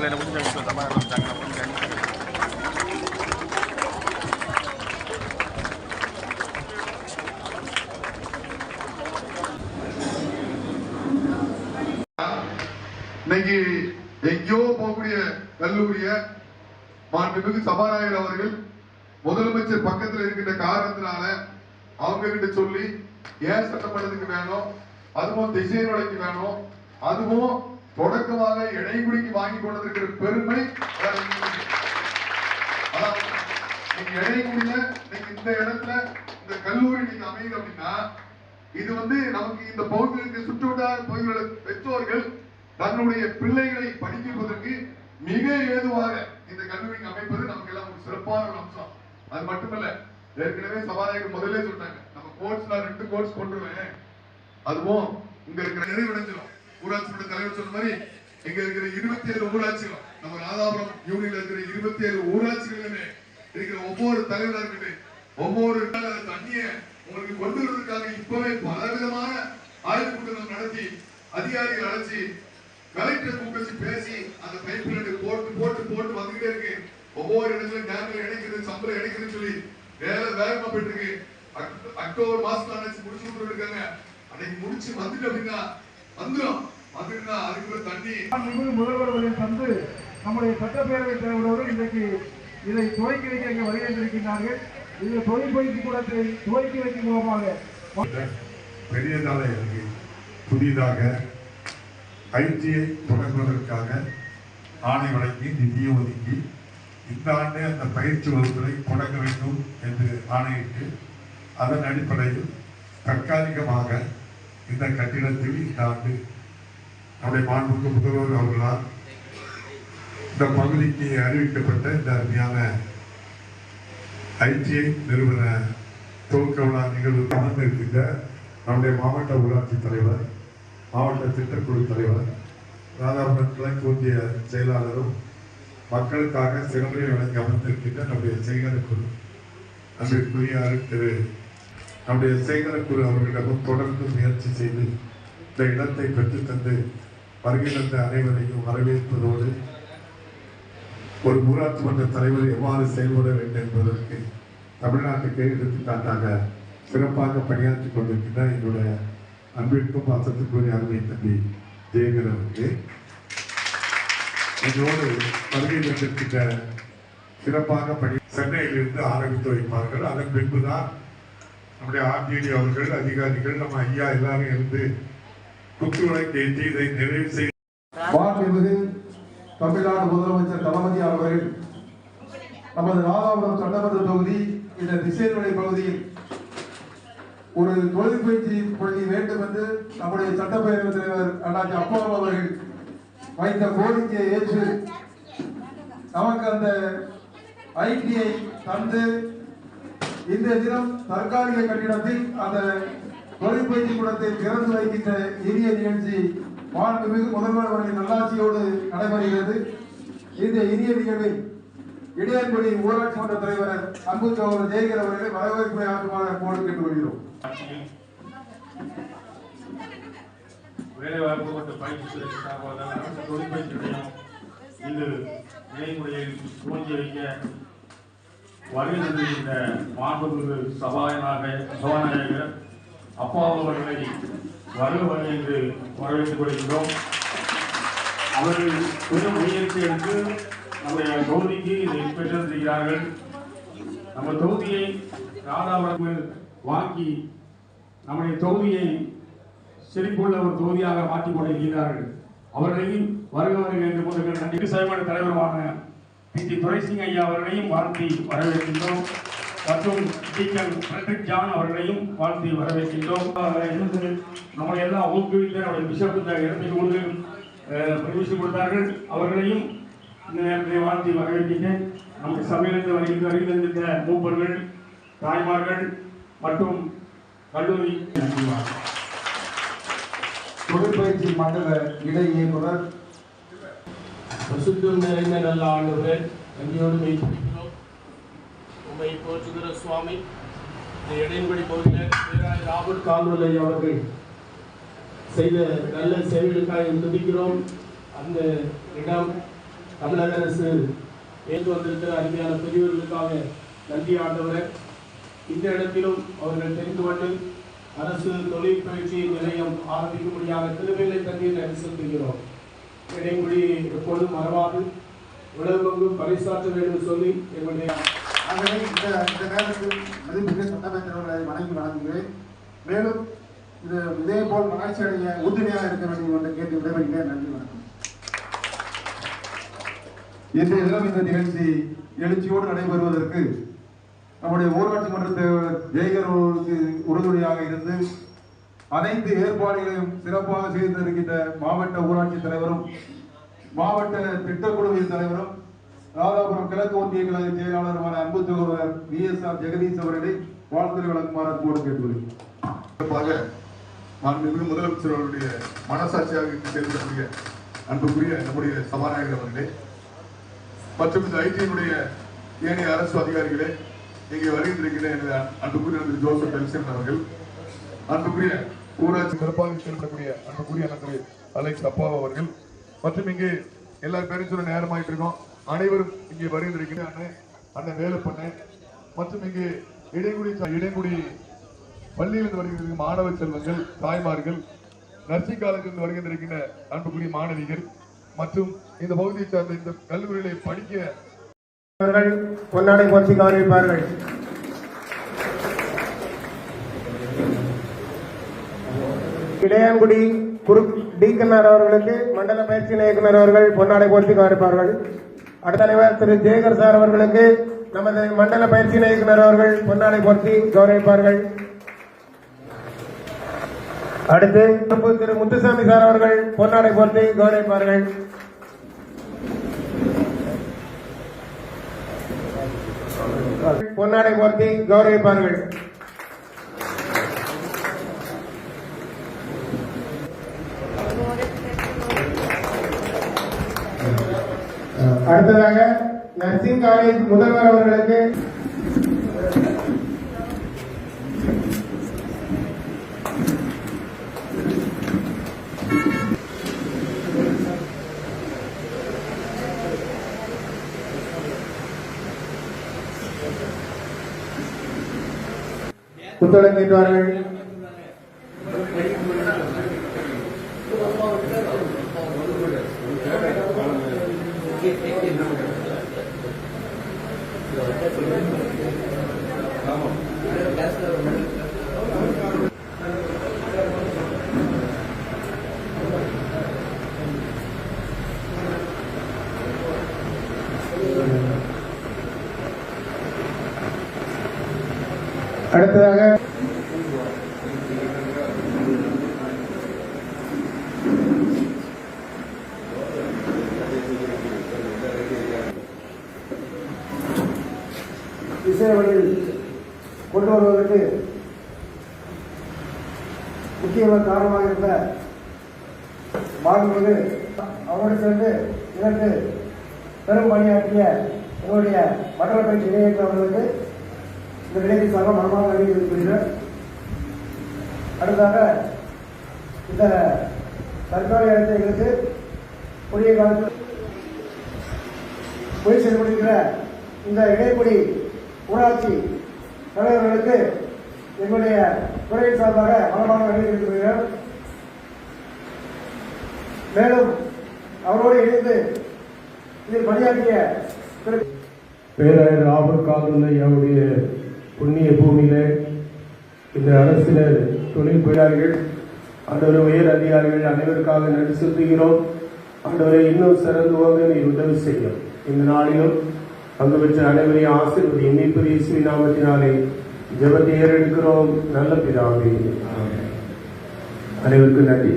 Kalian pun jangan ikut sama dalam இன்னைக்கு எங்கேயோ போகக்கூடிய கல்லூரிய மாண்புமிகு சபாநாயகர் அவர்கள் முதலமைச்சர் பக்கத்துல இருக்கின்ற காரணத்தினால அவங்க கிட்ட சொல்லி ஏன் சட்டமன்றத்துக்கு வேணும்? அதுவும் திசை வேணும்? அதுவும் தொடக்கமாக இடைமுடிக்கு வாங்கி கொண்டிருக்கிற பெருமை வேற நீங்க நீங்க இந்த இடத்துல இந்த கல்லூரி நீங்க அமையுது அப்படின்னா இது வந்து நமக்கு இந்த பகுதிகளுக்கு சுற்றுவட்டார பகுதிகளோட பெற்றோர்கள் தன்னுடைய பிள்ளைகளை படிப்பதற்கு மிக ஏதுவாக இந்த கல்லூரி அமைப்பது நமக்கு எல்லாம் ஒரு சிறப்பான ஒரு அம்சம். அது மட்டுமல்ல ஏற்கனவே சபாநாயகர் முதல்ல சொல்லிட்டாங்க நம்ம கோர்ஸ் நான் ரெண்டு கோர்ஸ் கொண்டுருவேன் அதுவும் இங்க இருக்கிற நிறைவடைஞ்சிடும் ஊராட்சி மன்ற தலைவர் சொன்ன மாதிரி இங்க இருக்கிற இருபத்தி ஏழு ஊராட்சிகள் நம்ம ராதாபுரம் யூனியன்ல இருக்கிற இருபத்தி ஏழு ஊராட்சிகளுமே இருக்கிற ஒவ்வொரு தலைவரா இருக்கட்டும் ஒவ்வொரு தண்ணியை உங்களுக்கு கொண்டு வருவதற்காக இப்பவே பல விதமான ஆய்வு கூட்டங்கள் நடத்தி அதிகாரிகள் அழைச்சி கலெக்டர் கூப்பிட்டு பேசி அந்த பைப் லைன் போட்டு போட்டு போட்டு வந்துகிட்டே இருக்கு. ஒவ்வொரு இடத்துல டேம்ல இணைக்கிறது சம்பளம் இணைக்கிறதுன்னு சொல்லி வேலை வேகமா போயிட்டு இருக்கு அக்டோபர் மாசத்துல அணைச்சு முடிச்சு கொடுத்துருக்காங்க அன்னைக்கு முடிச்சு வந்துட்டு அப்படின்னா வந்துடும் வந்துட்டுனா அதுக்குள்ள தண்ணி. மாண்புமிகு முதல்வர் அவர்கள் தந்து நம்முடைய சட்டப்பேரவை தலைவரோடு இன்றைக்கு இதை துவக்கி வைக்க இங்கே வருகின்றிருக்கின்றார்கள் இந்த தொழில் பயிற்சி கூடத்தை துவக்கி வைக்கும் மூலமாக பெரிய தலைவருக்கு புதிதாக ஐடிஐ தொடங்குவதற்காக ஆணை வழங்கி நிதியை ஒதுக்கி இந்த ஆண்டே அந்த பயிற்சி வகுப்புகளை தொடங்க வேண்டும் என்று ஆணையிட்டு அதன் அடிப்படையில் தற்காலிகமாக இந்த கட்டிடத்தில் இந்த ஆண்டு நம்முடைய மாண்புக்கு முதல்வர் அவர்களால் இந்த பகுதிக்கு அறிவிக்கப்பட்ட இந்த அருமையான ஐடிஐ நிறுவன துவக்க விழா நிகழ்வு இருக்கின்ற நம்முடைய மாவட்ட ஊராட்சி தலைவர் மாவட்ட திட்டக்குழு தலைவர் ராதாபுரம் கிழக்கு ஒன்றிய செயலாளரும் மக்களுக்காக சிறப்பை வழங்கி அமர்ந்திருக்கின்ற நம்முடைய செயலக்குழு அன்பிற்குரிய திரு நம்முடைய செயலக்குழு அவர்களிடமும் தொடர்ந்து முயற்சி செய்து இந்த இடத்தை பெற்றுத்தந்து வருகை தந்த அனைவரையும் வரவேற்பதோடு ஒரு ஊராட்சி மன்ற தலைவர் எவ்வாறு செயல்பட வேண்டும் என்பதற்கு தமிழ்நாட்டுக்கு எடுத்துக்காட்டாக சிறப்பாக பணியாற்றிக் கொண்டிருக்கின்ற என்னுடைய அன்பிற்கும் பாசத்துக்குரிய அருமை தம்பி ஜெயகர் அவருக்கு என்னோடு வருகை தந்திருக்கின்ற சிறப்பாக பணி சென்னையிலிருந்து ஆரம்பித்து வைப்பார்கள் அதன் பின்புதான் நம்முடைய ஆர்ஜிடி அவர்கள் அதிகாரிகள் நம்ம ஐயா எல்லாரும் இருந்து குத்துவிளக்கு ஏற்றி இதை நிறைவு செய்து மாண்புமிகு தமிழ்நாடு முதலமைச்சர் தளபதி அவர்கள் நமது ராதாபுரம் சட்டமன்ற தொகுதி இந்த திசைநிலை பகுதியில் ஒரு தொழில் பயிற்சி பள்ளி வேண்டும் என்று நம்முடைய சட்டப்பேரவைத் தலைவர் அண்ணாச்சி அப்பாவு அவர்கள் வைத்த கோரிக்கையை ஏற்று நமக்கு அந்த ஐடியை தந்து இந்த தினம் தற்காலிக கட்டிடத்தில் அந்த தொழிற்பயிற்சி கூடத்தை திறந்து வைக்கின்ற இனிய நிகழ்ச்சி மாண்புமிகு முதல்வர் அவர்களின் நல்லாட்சியோடு நடைபெறுகிறது. இந்த இனிய நிகழ்வில் இடையன்குடி ஊராட்சி மன்ற தலைவர் அன்பு சகோதரர் ஜெயகர் அவர்களை வரவேற்பை ஆற்றுமாறு போடு கேட்டுக்கொள்கிறோம். வேலைவாய்ப்பு மற்றும் பயிற்சி துறை சார்பாக அரசு தொழிற்பயிற்சி நிலையம் இன்று இணைமுறையில் துவங்கி வைக்க வருகை தந்திருக்கின்ற மாண்புமிகு சபாநாயகர் சபாநாயகர் அப்பா அவர்களை வருக என்று வரவேற்றுக் கொள்கின்றோம். அவர்கள் பெரும் முயற்சி எடுத்து நம்முடைய தொகுதிக்கு இதை பெற்றிருக்கிறார்கள் நம்ம தொகுதியை ராதாபுரம் வாங்கி நம்முடைய தொகுதியை செழிப்புள்ள ஒரு தொகுதியாக மாற்றிக் கொண்டிருக்கிறார்கள். அவர்களையும் வருக வருக என்று முதல்வர் நன்றி. சைமன் தலைவருமான பி டி துரைசிங் ஐயா அவர்களையும் வாழ்த்தி வரவேற்கின்றோம். மற்றும் டீக்கன் ஃப்ரெட்ரிக் ஜான் அவர்களையும் வாழ்த்தி வரவேற்கின்றோம். இருந்து நம்மளை எல்லாம் ஊக்குவித்து அவருடைய பிஷப் இந்த இடத்தை கொடுத்து பரிமிஷன் கொடுத்தார்கள். அவர்களையும் இந்த நேரத்தில் வாழ்த்தி வரவேற்கின்றேன். நமக்கு சபையிலிருந்து வருகின்ற வருகின்ற மூப்பர்கள் தாய்மார்கள் மற்றும் கல்லூரி. தொழிற்பயிற்சி மண்டல இணை இயக்குனர் பசுத்தம் நிறைந்த நல்ல ஆண்டவரே நன்றியோடு மெய்ப்பிக்கிறோம் பை போற்றுகிற சுவாமி இந்த இடையின்படி பகுதியில் பேராய் ராபர்ட் கால்வலை அவர்கள் செய்த நல்ல சேவைகளுக்காக துதிக்கிறோம் அந்த இடம் தமிழக அரசு ஏற்று வந்திருக்கிற அருமையான பெரியவர்களுக்காக நன்றி ஆண்டவரை. இந்த இடத்திலும் அவர்கள் தெரிந்து கொண்டு அரசு தொழில் பயிற்சி நிலையம் ஆரம்பிக்கும்படியாக திருவேலை தண்ணீர் நன்றி செலுத்துகிறோம் இடைமொழி எப்பொழுதும் மறவாது. உலகெங்கும் பறைசாற்ற வேண்டும் சொல்லி எங்களுடைய ஆகவே இந்த இந்த நேரத்தில் மதிப்புமிகு சட்டமன்றவர்களை வணங்கி வணங்குகிறேன். மேலும் இது இதே போல் வளர்ச்சி அடைய உறுதுணையாக இருக்க வேண்டும் என்று கேட்டு விடைபெறுகிறேன். நன்றி வணக்கம். இன்றைய தினம் இந்த நிகழ்ச்சி எழுச்சியோடு நடைபெறுவதற்கு நம்முடைய ஊராட்சி மன்ற தலைவர் உறுதுணையாக இருந்து அனைத்து ஏற்பாடுகளையும் சிறப்பாக செய்து மாவட்ட ஊராட்சி தலைவரும் மாவட்ட திட்டக்குழுவின் தலைவரும் ராதாபுரம் கிழக்கு ஒன்றிய கழக செயலாளருமான அன்பு சகோதரர் வி எஸ் ஆர் ஜெகதீஷ் அவர்களை வாழ்த்து வழங்குமாறு அன்போடு கேட்டுக்கொள்கிறேன். மாண்புமிகு முதலமைச்சர் அவருடைய மனசாட்சியாக செயல்படக்கூடிய அன்புக்குரிய நம்முடைய சபாநாயகர் அவர்களே மற்றும் இந்த ஐடியினுடைய ஏனைய அரசு அதிகாரிகளே இங்கே வருகின்றிருக்கிற எனது அன்புக்குரிய ஜோசப் எல்சன் அவர்கள் அன்புக்குரிய ஊராட்சி சிறப்பாக செயல்படக்கூடிய அன்புக்குரிய அண்ணன் அலெக்ஸ் அப்பாவ் அவர்கள் மற்றும் இங்கே எல்லா பேரும் சொல்ல நேரமாயிட்டு இருக்கோம் அனைவரும் இங்கே வருகின்றிருக்கிற அண்ணன் அண்ணன் வேலுப்பண்ணன் மற்றும் இங்கே இடைங்குடி இடைங்குடி பள்ளியிலிருந்து வருகின்ற மாணவ செல்வங்கள் தாய்மார்கள் நர்சிங் காலேஜிலிருந்து வருகின்ற அன்புக்குரிய மாணவிகள் மற்றும் இந்த பகுதியை சார்ந்த இந்த கல்லூரிகளை படிக்க பொன்னாடை போற்றி கவனிப்பார்கள் இளையாங்குடி குரு டீக்கனார் அவர்களுக்கு மண்டல பயிற்சி இயக்குனர் அவர்கள் பொன்னாடை போற்றி கவனிப்பார்கள் அடுத்த தலைவர் திரு ஜெயகர் சார் அவர்களுக்கு நமது மண்டல பயிற்சி இயக்குனர் அவர்கள் பொன்னாடை பொருத்தி கௌரவிப்பார்கள். அடுத்து திரு முத்துசாமி சார் அவர்கள் பொன்னாடை பொருத்தி கௌரவிப்பார்கள். பொன்னாடை பொருத்தி கௌரவிப்பார்கள். அடுத்ததாக நர்சிங் காலேஜ் முதல்வர் அவர்களுக்கு புத்தகங்கேற்றார்கள் அடுத்ததாக விசேட வழியில் கொண்டு வருவதற்கு முக்கியமான காரணமாக இருந்த மாண்புமிகு அவரோடு சேர்ந்து இதற்கு பெரும் பணியாற்றிய எங்களுடைய மண்டல பயிற்சி இணையற்ற அவர்களுக்கு இந்த நிலையத்தின் சார்பாக மனமாக நன்றி அடுத்தாக இந்த தற்காலிக இடத்தை எங்களுக்கு குறுகிய காலத்தில் முயற்சி செய்யப்படுகிற இந்த இடைப்படி ஊராட்சி தலைவர்களுக்கு எங்களுடைய துறையின் சார்பாக மனமாக நன்றி தெரிவிக்கிறேன் மேலும் அவரோடு இணைந்து இதில் பணியாற்றிய திரு பேராயர் ராபர்ட் அவருடைய புண்ணிய பூமியிலே இந்த அரசினர் தொழில் தொழிலாளிகள் ஆண்டவரை உயர் அதிகாரிகள் அனைவருக்காக நடிசுத்துகிறோம் செலுத்துகிறோம். ஆண்டவரை இன்னும் சிறந்துவாங்க நீ உதவி செய்யும். இந்த நாளிலும் பங்கு பெற்ற அனைவரையும் ஆசீர்வதி. இணைப்பு இயேசுவின் நாமத்தினாலே ஜெபத்தை ஏறெடுக்கிறோம். நல்ல பிதாவே. அனைவருக்கும் நன்றி.